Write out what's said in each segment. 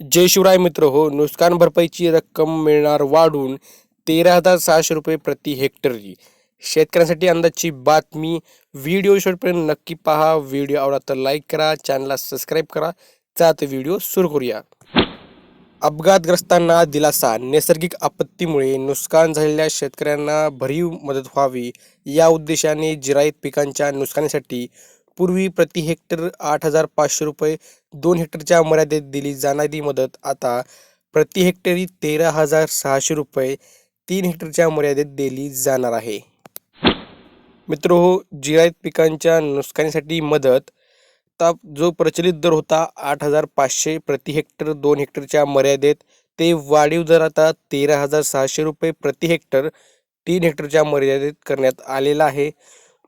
जय शिवराय मित्र हो नुकसान भरपाईची रक्कम मिळणार वाढून तेरा हजार सहाशे रुपये प्रति हेक्टरी शेतकऱ्यांसाठी अंदाजची बातमी. व्हिडिओ शेवटपर्यंत नक्की पहा. व्हिडिओ आवडला तर लाईक करा. चॅनलला सबस्क्राईब करा. तर व्हिडिओ सुरू करूया. अपघातग्रस्तांना दिलासा. नैसर्गिक आपत्तीमुळे नुकसान झालेल्या शेतकऱ्यांना भरीव मदत व्हावी या उद्देशाने जिरायत पिकांच्या नुकसानीसाठी पूर्वी प्रति हेक्टर आठ हजार पाचशे रुपये दोन हेक्टरच्या मर्यादेत दिली जाणारी मदत आता प्रति हेक्टरी तेरा हजार सहाशे रुपये तीन हेक्टरच्या मर्यादेत दिली जाणार आहे. मित्र हो जिरायत पिकांच्या नुकसानीसाठी मदत. ताप जो प्रचलित दर होता आठ हजार पाचशे प्रति हेक्टर दोन हेक्टरच्या मर्यादेत ते वाढीव दर आता तेरा हजार सहाशे रुपये प्रति हेक्टर तीन हेक्टरच्या मर्यादेत करण्यात आलेला आहे.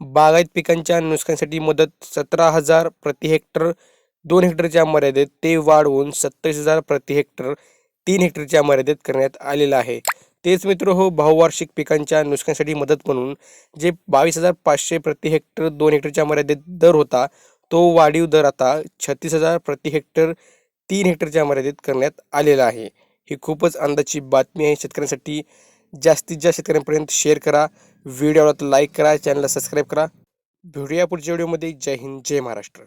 बागायत पिकांच्या नुकसानीसाठी मदत सतरा हजार प्रति हेक्टर दोन हेक्टरच्या मर्यादेत ते वाढवून सत्तावीस हजार प्रति हेक्टर तीन हेक्टरच्या मर्यादेत करण्यात आलेलं आहे. तेच मित्र हो बहुवार्षिक पिकांच्या नुकसानीसाठी मदत म्हणून जे बावीस हजार पाचशे प्रति हेक्टर दोन हेक्टरच्या मर्यादेत दर होता तो वाढीव दर आता छत्तीस हजार प्रति हेक्टर तीन हेक्टरच्या मर्यादेत करण्यात आलेला आहे. ही खूपच अंदाजची बातमी आहे. शेतकऱ्यांसाठी जास्तीत जास्त शेतकऱ्यांपर्यंत शेअर करा. व्हिडिओला लाईक करा. चॅनलला सबस्क्राईब करा. भेटूया पुढच्या व्हिडिओमध्ये जय हिंद. जय महाराष्ट्र.